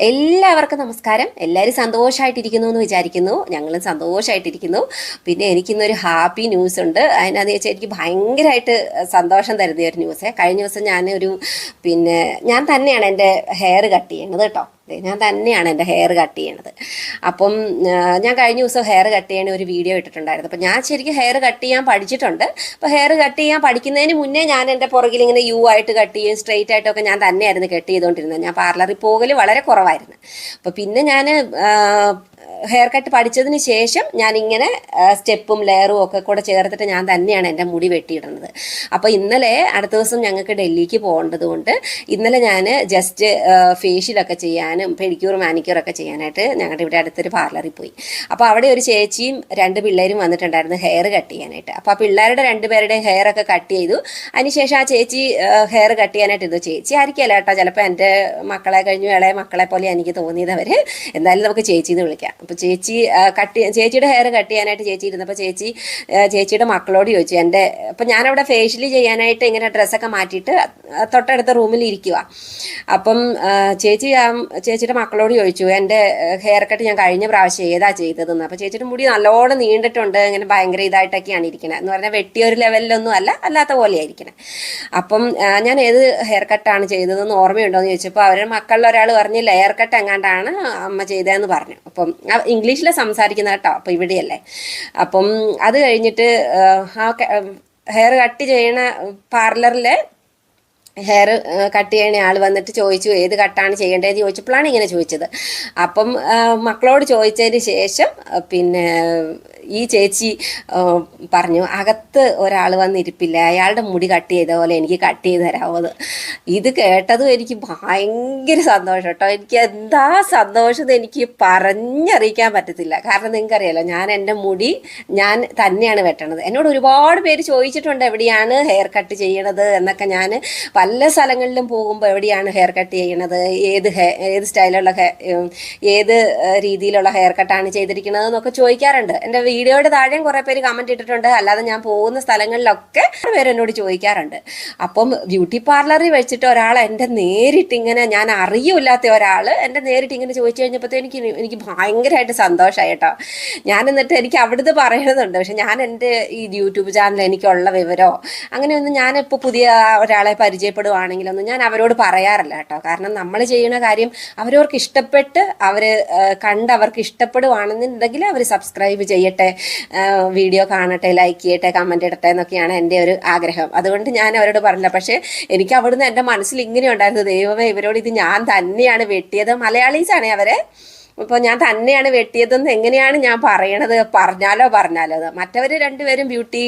എല്ലാവർക്കും നമസ്കാരം. എല്ലാവരും സന്തോഷമായിട്ടിരിക്കുന്നു എന്ന് വിചാരിക്കുന്നു. ഞങ്ങളും സന്തോഷമായിട്ടിരിക്കുന്നു പിന്നെ എനിക്കിന്നൊരു ഹാപ്പി ന്യൂസ് ഉണ്ട്. അതിനകത്ത് വെച്ചാൽ എനിക്ക് ഭയങ്കരമായിട്ട് സന്തോഷം തരുന്ന ഒരു ന്യൂസ്. കഴിഞ്ഞ ദിവസം ഞാൻ ഒരു പിന്നെ ഞാൻ തന്നെയാണ് എന്റെ ഹെയർ കട്ട് ചെയ്യണത് കേട്ടോ. ഞാൻ തന്നെയാണ് എന്റെ ഹെയർ കട്ട് ചെയ്യണത്. അപ്പം ഞാൻ കഴിഞ്ഞ ദിവസം ഹെയർ കട്ട് ചെയ്യണ ഒരു വീഡിയോ ഇട്ടിട്ടുണ്ടായിരുന്നു. അപ്പം ഞാൻ ശരിക്കും ഹെയർ കട്ട് ചെയ്യാൻ പഠിച്ചിട്ടുണ്ട്. അപ്പോൾ ഹെയർ കട്ട് ചെയ്യാൻ പഠിക്കുന്നതിന് മുന്നേ ഞാൻ എന്റെ പുറകിൽ ഇങ്ങനെ യു ആയിട്ട് കട്ട് ചെയ്യും സ്ട്രെയിറ്റ് ആയിട്ടൊക്കെ ഞാൻ തന്നെയായിരുന്നു കട്ട് ചെയ്തുകൊണ്ടിരുന്നത് ഞാൻ പാർലറിൽ പോകൽ വളരെ കുറവായിരുന്നു. അപ്പോൾ പിന്നെ ഞാൻ ഹെയർ കട്ട് പഠിച്ചതിന് ശേഷം ഞാൻ ഇങ്ങനെ സ്റ്റെപ്പും ലെയറും ഒക്കെ കൂടെ ചേർത്തിട്ട് ഞാൻ തന്നെയാണ് എന്റെ മുടി വെട്ടിയിടുന്നത്. അപ്പോൾ ഇന്നലെ അടുത്ത ദിവസം ഞങ്ങൾക്ക് ഡൽഹിക്ക് പോകേണ്ടത് കൊണ്ട് ഇന്നലെ ഞാൻ ജസ്റ്റ് ഫേഷ്യലൊക്കെ ചെയ്യാനും പെഡിക്യൂർ മാനിക്യൂറൊക്കെ ചെയ്യാനായിട്ട് ഞങ്ങളുടെ ഇവിടെ അടുത്തൊരു പാർലറിൽ പോയി. അപ്പോൾ അവിടെ ഒരു ചേച്ചിയും രണ്ട് പിള്ളേരും വന്നിട്ടുണ്ടായിരുന്നു ഹെയർ കട്ട് ചെയ്യാനായിട്ട്. അപ്പോൾ ആ പിള്ളേരുടെ രണ്ടുപേരുടെയും ഹെയർ ഒക്കെ കട്ട് ചെയ്തു. അതിനുശേഷം ആ ചേച്ചി ഹെയർ കട്ട് ചെയ്യാനായിട്ട് ഇത് ചേച്ചി ആയിരിക്കല്ല കേട്ടോ. ചിലപ്പോൾ എന്റെ മക്കളെ കഴിഞ്ഞു ഇളയ മക്കളെ പോലെ എനിക്ക് തോന്നിയത് അവർ എന്തായാലും നമുക്ക് ചേച്ചി എന്ന് വിളിക്കാം ചേച്ചി കട്ട് ചേച്ചിയുടെ ഹെയർ കട്ട് ചെയ്യാനായിട്ട് ചേച്ചി ഇരുന്നപ്പോൾ ചേച്ചി ആ, ചേച്ചിയുടെ മക്കളോട് ചോദിച്ചു എന്റെ അപ്പം ഞാനവിടെ ഫേഷ്യൽ ചെയ്യാനായിട്ട് ഇങ്ങനെ ഡ്രസ്സൊക്കെ മാറ്റിയിട്ട് ആ, തൊട്ടടുത്ത റൂമിൽ ഇരിക്കുക അപ്പം ചേച്ചി ആ ചേച്ചിയുടെ മക്കളോട് ചോദിച്ചു എന്റെ ഹെയർ കട്ട് ഞാൻ കഴിഞ്ഞ പ്രാവശ്യം ഏതാ ചെയ്തതെന്ന്? അപ്പോൾ ചേച്ചിയുടെ മുടി നല്ലോണം നീണ്ടിട്ടുണ്ട് ഇങ്ങനെ ഭയങ്കര ഇതായിട്ടൊക്കെയാണ് ഇരിക്കുന്നത് എന്ന് പറഞ്ഞാൽ വെട്ടിയ ഒരു ലെവലിലൊന്നും അല്ല അല്ലാത്ത പോലെയായിരിക്കണേ അപ്പം ഞാൻ ഏത് ഹെയർ കട്ടാണ് ചെയ്തതെന്ന് ഓർമ്മയുണ്ടോ എന്ന് ചോദിച്ചപ്പോൾ അവരുടെ മക്കളിൽ ഒരാൾ പറഞ്ഞ് ലെയർ കട്ട് എങ്ങാണ്ടാണ് അമ്മ ചെയ്തതെന്ന് പറഞ്ഞു. അപ്പം ഇംഗ്ലീഷിൽ സംസാരിക്കുന്ന കേട്ടോ അപ്പം ഇവിടെയല്ലേ. അപ്പം അത് കഴിഞ്ഞിട്ട് ആ ഹെയർ കട്ട് ചെയ്യണ പാർലറിലെ ഹെയർ കട്ട് ചെയ്യണ ആൾ വന്നിട്ട് ചോദിച്ചു ഏത് കട്ടാണ് ചെയ്യേണ്ടതെന്ന് ചോദിച്ചപ്പോഴാണ് ഇങ്ങനെ ചോദിച്ചത്. അപ്പം മക്കളോട് ചോദിച്ചതിന് ശേഷം പിന്നെ ഈ ചേച്ചി പറഞ്ഞു അകത്ത് ഒരാൾ വന്നിരിപ്പില്ല. അയാളുടെ മുടി കട്ട് ചെയ്ത പോലെ എനിക്ക് കട്ട് ചെയ്ത് തരാമോ ഇത് കേട്ടതും എനിക്ക് ഭയങ്കര സന്തോഷം കേട്ടോ. എനിക്ക് എന്താ സന്തോഷം എനിക്ക് പറഞ്ഞറിയിക്കാൻ പറ്റത്തില്ല. കാരണം നിങ്ങൾക്കറിയാലോ ഞാൻ എന്റെ മുടി ഞാൻ തന്നെയാണ് വെട്ടണത്. എന്നോട് ഒരുപാട് പേര് ചോദിച്ചിട്ടുണ്ട് എവിടെയാണ് ഹെയർ കട്ട് ചെയ്യണത്? എന്നൊക്കെ ഞാൻ പല സ്ഥലങ്ങളിലും പോകുമ്പോൾ എവിടെയാണ് ഹെയർ കട്ട് ചെയ്യണത്? ഏത് ഏത് സ്റ്റൈലുള്ള ഏത് രീതിയിലുള്ള ഹെയർ കട്ടാണ് ചെയ്തിരിക്കുന്നത് എന്നൊക്കെ ചോദിക്കാറുണ്ട്. എന്റെ വീഡിയോയുടെ താഴെയും കുറേ പേര് കമന്റ് ഇട്ടിട്ടുണ്ട്. അല്ലാതെ ഞാൻ പോകുന്ന സ്ഥലങ്ങളിലൊക്കെ പേര് എന്നോട് ചോദിക്കാറുണ്ട്. അപ്പം ബ്യൂട്ടി പാർലറിൽ വെച്ചിട്ട് ഒരാൾ എന്റെ നേരിട്ട് ഇങ്ങനെ ഞാൻ അറിയില്ലാത്ത ഒരാൾ എന്റെ നേരിട്ട് ഇങ്ങനെ ചോദിച്ചു കഴിഞ്ഞപ്പോഴത്തേ എനിക്ക് എനിക്ക് ഭയങ്കരമായിട്ട് സന്തോഷമായി കേട്ടോ. ഞാൻ എന്നിട്ട് എനിക്ക് അവിടുന്ന് പറയണമെന്നുണ്ട് പക്ഷെ ഞാൻ എന്റെ ഈ യൂട്യൂബ് ചാനൽ എനിക്കുള്ള വിവരമോ അങ്ങനെയൊന്നും ഞാനിപ്പോൾ പുതിയ ഒരാളെ പരിചയപ്പെടുവാണെങ്കിലൊന്നും ഞാൻ അവരോട് പറയാറില്ല കേട്ടോ. കാരണം നമ്മൾ ചെയ്യുന്ന കാര്യം അവരവർക്ക് ഇഷ്ടപ്പെട്ട് അവർ കണ്ട് അവർക്ക് ഇഷ്ടപ്പെടുവാണെന്നുണ്ടെങ്കിൽ അവർ സബ്സ്ക്രൈബ് ചെയ്യട്ടെ ആ, വീഡിയോ കാണട്ടെ ലൈക്ക് ചെയ്യട്ടെ കമന്റ് ഇടട്ടെ എന്നൊക്കെയാണ് എന്റെ ഒരു ആഗ്രഹം. അതുകൊണ്ട് ഞാൻ അവരോട് പറഞ്ഞില്ല. പക്ഷേ എനിക്ക് അവിടുന്ന് എന്റെ മനസ്സിൽ ഇങ്ങനെ ഉണ്ടായിരുന്നു ദൈവമേ ഇവരോട് ഇത് ഞാൻ തന്നെയാണ് വെട്ടിയത്. മലയാളീസാണേ അവരെ. ഇപ്പോൾ ഞാൻ തന്നെയാണ് വെട്ടിയതെന്ന് എങ്ങനെയാണ് ഞാൻ പറയണത്? പറഞ്ഞാലോ പറഞ്ഞാലോ. മറ്റവർ രണ്ടുപേരും ബ്യൂട്ടി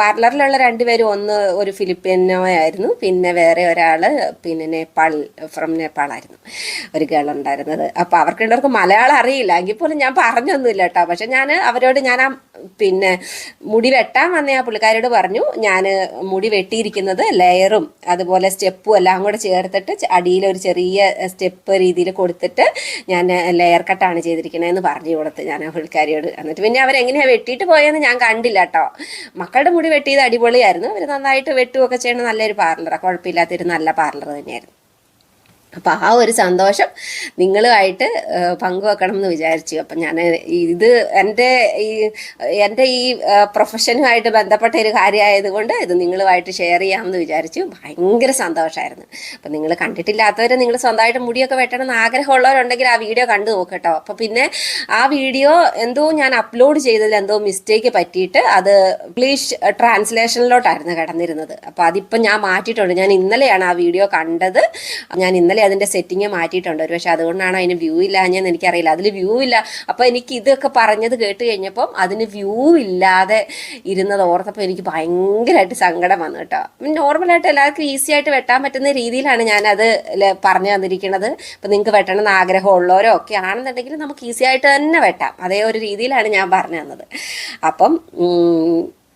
പാർലറിലുള്ള രണ്ടുപേരും ഒന്ന് ഒരു ഫിലിപ്പീനോ ആയിരുന്നു പിന്നെ വേറെ ഒരാൾ പിന്നെ നേപ്പാൾ ഫ്രം നേപ്പാളായിരുന്നു. ഒരു ഗേൾ ഉണ്ടായിരുന്നത്. അപ്പോൾ അവർക്ക് മലയാളം അറിയില്ല. എങ്കിൽ പോലും ഞാൻ പറഞ്ഞൊന്നുമില്ല കേട്ടോ. പക്ഷെ ഞാൻ അവരോട് ഞാൻ ആ പിന്നെ മുടി വെട്ടാൻ വന്ന ആ പുള്ളിക്കാരോട് പറഞ്ഞു ഞാൻ മുടി വെട്ടിയിരിക്കുന്നത് ലെയറും അതുപോലെ സ്റ്റെപ്പും എല്ലാം കൂടെ ചേർത്തിട്ട് അടിയിൽ ഒരു ചെറിയ സ്റ്റെപ്പ് രീതിയിൽ കൊടുത്തിട്ട് ഞാൻ ലെയർ കട്ടാണ് ചെയ്തിരിക്കണതെന്ന് പറഞ്ഞു കൊടുത്ത് ഞാൻ ആ പുള്ളിക്കാരിയോട്. എന്നിട്ട് പിന്നെ അവരെങ്ങനെയാണ് വെട്ടിയിട്ട് പോയെന്ന് ഞാൻ കണ്ടില്ല കേട്ടോ മക്കളുടെ മുടി വെട്ടിയത് അടിപൊളിയായിരുന്നു. അവർ നന്നായിട്ട് വെട്ടുകയൊക്കെ ചെയ്യുന്ന നല്ലൊരു പാർലറാണ് കുഴപ്പമില്ലാത്തൊരു നല്ല പാർലർ തന്നെയായിരുന്നു. അപ്പോൾ ആ ഒരു സന്തോഷം നിങ്ങളുമായിട്ട് പങ്കുവെക്കണം എന്ന് വിചാരിച്ചു. അപ്പം ഞാൻ ഇത് എന്റെ ഈ എന്റെ ഈ പ്രൊഫഷനുമായിട്ട് ബന്ധപ്പെട്ട ഒരു കാര്യമായതുകൊണ്ട് ഇത് നിങ്ങളുമായിട്ട് ഷെയർ ചെയ്യാമെന്ന് വിചാരിച്ചു. ഭയങ്കര സന്തോഷമായിരുന്നു അപ്പം നിങ്ങൾ കണ്ടിട്ടില്ലാത്തവർ നിങ്ങൾ സ്വന്തമായിട്ട് മുടിയൊക്കെ വെട്ടണം എന്ന് ആഗ്രഹമുള്ളവരുണ്ടെങ്കിൽ ആ വീഡിയോ കണ്ടു നോക്കട്ടോ. അപ്പം പിന്നെ ആ വീഡിയോ എന്തോ ഞാൻ അപ്ലോഡ് ചെയ്തതിൽ എന്തോ മിസ്റ്റേക്ക് പറ്റിയിട്ട് അത് ഇംഗ്ലീഷ് ട്രാൻസ്ലേഷനിലോട്ടായിരുന്നു കിടന്നിരുന്നത്. അപ്പോൾ അതിപ്പം ഞാൻ മാറ്റിയിട്ടുണ്ട്. ഞാൻ ഇന്നലെയാണ് ആ വീഡിയോ കണ്ടത്. ഞാൻ ഇന്നലെ അതിന്റെ സെറ്റിങ് മാറ്റിയിട്ടുണ്ട്. ഒരു പക്ഷേ അതുകൊണ്ടാണ് അതിന് വ്യൂ ഇല്ലാഞ്ഞെന്ന് എനിക്കറിയില്ല. അതിൽ വ്യൂ ഇല്ല. അപ്പോൾ എനിക്ക് ഇതൊക്കെ പറഞ്ഞത് കേട്ട് കഴിഞ്ഞപ്പം അതിന് വ്യൂ ഇല്ലാതെ ഇരുന്നത് ഓർത്തപ്പോൾ എനിക്ക് ഭയങ്കരമായിട്ട് സങ്കടം വന്നു കേട്ടോ. നോർമലായിട്ട് എല്ലാവർക്കും ഈസി ആയിട്ട് വെട്ടാൻ പറ്റുന്ന രീതിയിലാണ് ഞാനത് പറഞ്ഞു തന്നിരിക്കുന്നത് അപ്പം നിങ്ങൾക്ക് വെട്ടണം എന്ന് ആഗ്രഹമുള്ളവരോ ഒക്കെ ആണെന്നുണ്ടെങ്കിൽ നമുക്ക് ഈസി ആയിട്ട് തന്നെ വെട്ടാം. അതേ ഒരു രീതിയിലാണ് ഞാൻ പറഞ്ഞു തന്നത്. അപ്പം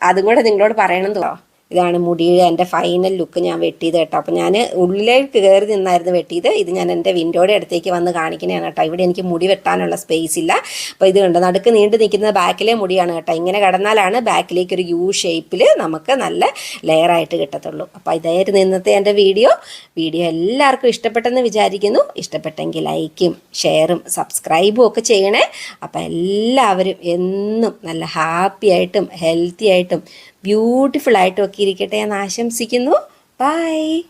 അതും കൂടെ നിങ്ങളോട് പറയണം തോന്നുന്നു. ഇതാണ് മുടിയുടെ എന്റെ ഫൈനൽ ലുക്ക് ഞാൻ വെട്ടിയത് കേട്ടോ. അപ്പോൾ ഞാൻ ഉള്ളിലേക്ക് കയറി നിന്നായിരുന്നു വെട്ടിയത്. ഇത് ഞാൻ എന്റെ വിൻഡോയുടെ അടുത്തേക്ക് വന്ന് കാണിക്കുന്നതാണ് കേട്ടോ. ഇവിടെ എനിക്ക് മുടി വെട്ടാനുള്ള സ്പേസ് ഇല്ല. അപ്പോൾ ഇത് കണ്ടോ നടുക്ക് നീണ്ടു നിൽക്കുന്നത് ബാക്കിലെ മുടിയാണ് കേട്ടോ. ഇങ്ങനെ കിടന്നാലാണ് ബാക്കിലേക്ക് ഒരു യു ഷേപ്പിൽ നമുക്ക് നല്ല ലെയറായിട്ട് കിട്ടത്തുള്ളൂ. അപ്പോൾ ഇതായിരുന്നു ഇന്നത്തെ എന്റെ വീഡിയോ വീഡിയോ എല്ലാവർക്കും ഇഷ്ടപ്പെട്ടെന്ന് വിചാരിക്കുന്നു. ഇഷ്ടപ്പെട്ടെങ്കിൽ ലൈക്കും ഷെയറും സബ്സ്ക്രൈബും ഒക്കെ ചെയ്യണേ. അപ്പോൾ എല്ലാവരും എന്നും നല്ല ഹാപ്പി ആയിട്ടും ഹെൽത്തി ആയിട്ടും ബ്യൂട്ടിഫുൾ ആയിട്ടും ഒക്കെ ഇരിക്കട്ടെ എന്ന് ആശംസിക്കുന്നു. ബൈ